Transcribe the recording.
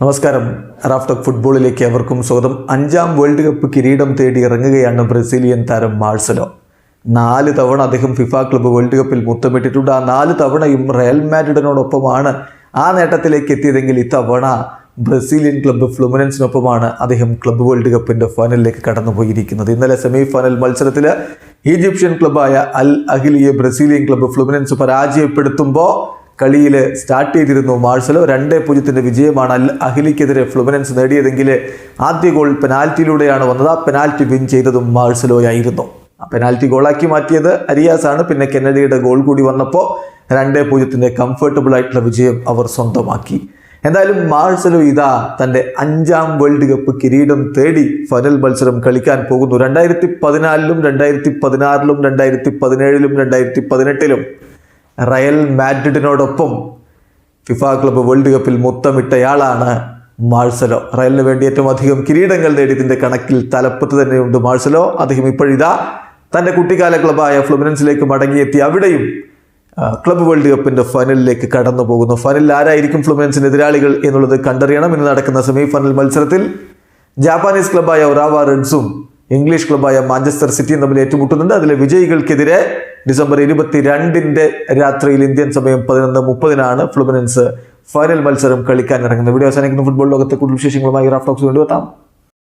നമസ്കാരം. റാഫ്ടോക്ക് ഫുട്ബോളിലേക്ക് അവർക്കും സ്വാഗതം. അഞ്ചാം വേൾഡ് കപ്പ് കിരീടം തേടി ഇറങ്ങുകയാണ് ബ്രസീലിയൻ താരം മാഴ്സലോ നാല് തവണ അദ്ദേഹം ഫിഫ ക്ലബ്ബ് വേൾഡ് കപ്പിൽ മുത്തമിട്ടിട്ടുണ്ട്. ആ നാല് തവണയും റയൽ മാഡ്രിഡിനോടൊപ്പമാണ് ആ നേട്ടത്തിലേക്ക് എത്തിയതെങ്കിൽ ഇത്തവണ ബ്രസീലിയൻ ക്ലബ്ബ് ഫ്ലുമിനൻസിനൊപ്പമാണ് അദ്ദേഹം ക്ലബ്ബ് വേൾഡ് കപ്പിന്റെ ഫൈനലിലേക്ക് കടന്നുപോയിരിക്കുന്നത്. ഇന്നലെ സെമി ഫൈനൽ മത്സരത്തിൽ ഈജിപ്ഷ്യൻ ക്ലബ്ബായ അൽ അഖിലിയെ ബ്രസീലിയൻ ക്ലബ്ബ് ഫ്ലുമിനൻസ് പരാജയപ്പെടുത്തുമ്പോൾ കളിയിൽ സ്റ്റാർട്ട് ചെയ്തിരുന്നു. മാർസലോ രണ്ട് പൂജ്യത്തിന്റെ വിജയമാണ് അൽ അഹിലിക്കെതിരെ ഫ്ലുമിനൻസ് നേടിയതെങ്കിൽ ആദ്യ ഗോൾ പെനാൽറ്റിയിലൂടെയാണ് വന്നത്. ആ പെനാൽറ്റി വിൻ ചെയ്തതും മാർസലോയായിരുന്നു. ആ പെനാൽറ്റി ഗോളാക്കി മാറ്റിയത് അരിയാസാണ്. പിന്നെ കെന്നഡിയുടെ ഗോൾ കൂടി വന്നപ്പോൾ രണ്ട് പൂജ്യത്തിന്റെ കംഫർട്ടബിൾ ആയിട്ടുള്ള വിജയം അവർ സ്വന്തമാക്കി. എന്തായാലും മാർസലോ ഇതാ തന്റെ അഞ്ചാം വേൾഡ് കപ്പ് കിരീടം തേടി ഫൈനൽ മത്സരം കളിക്കാൻ പോകുന്നു. രണ്ടായിരത്തി പതിനാലിലും രണ്ടായിരത്തി പതിനാറിലും രണ്ടായിരത്തി പതിനേഴിലും രണ്ടായിരത്തി പതിനെട്ടിലും. റയൽ മാഡ്രിഡിനോടൊപ്പം ഫിഫ ക്ലബ്ബ് വേൾഡ് കപ്പിൽ മൊത്തമിട്ടയാളാണ് മാഴ്സലോ. റയലിന് വേണ്ടി ഏറ്റവും അധികം കിരീടങ്ങൾ നേടിയതിന്റെ കണക്കിൽ തലപ്പത്ത് തന്നെയുണ്ട് മാഴ്സലോ. അദ്ദേഹം ഇപ്പോഴിതാ തന്റെ കുട്ടിക്കാല ക്ലബായ ഫ്ലുമിനൻസിലേക്ക് മടങ്ങിയെത്തി. അവിടെയും ക്ലബ് ക്ലബ്ബ് വേൾഡ് കപ്പിന്റെ ഫൈനലിലേക്ക് കടന്നു പോകുന്നു. ഫൈനലിൽ ആരായിരിക്കും ഫ്ലുമിനൻസിന് എതിരാളികൾ എന്നുള്ളത് കണ്ടറിയണം. ഇന്ന് നടക്കുന്ന സെമി ഫൈനൽ മത്സരത്തിൽ ജാപ്പാനീസ് ക്ലബായ ഒറാവ റെഡ്സും ഇംഗ്ലീഷ് ക്ലബ്ബായ മാഞ്ചസ്റ്റർ സിറ്റിയും തമ്മിൽ ഏറ്റുമുട്ടുന്നുണ്ട്. അതിലെ വിജയികൾക്കെതിരെ ഡിസംബർ ഇരുപത്തി രണ്ടിന്റെ രാത്രിയിൽ ഇന്ത്യൻ സമയം പതിനൊന്ന് മുപ്പതിനാണ് ഫ്ലുമിനൻസ് ഫൈനൽ മത്സരം കളിക്കാൻ ഇറങ്ങുന്നത്. വീഡിയോ അവസാനിക്കുന്ന. ഫുട്ബോൾ ലോകത്തെ കൂടുതൽ വിശേഷങ്ങളുമായി റാഫ്റ്റോക്സ് കൊണ്ടുവെത്താം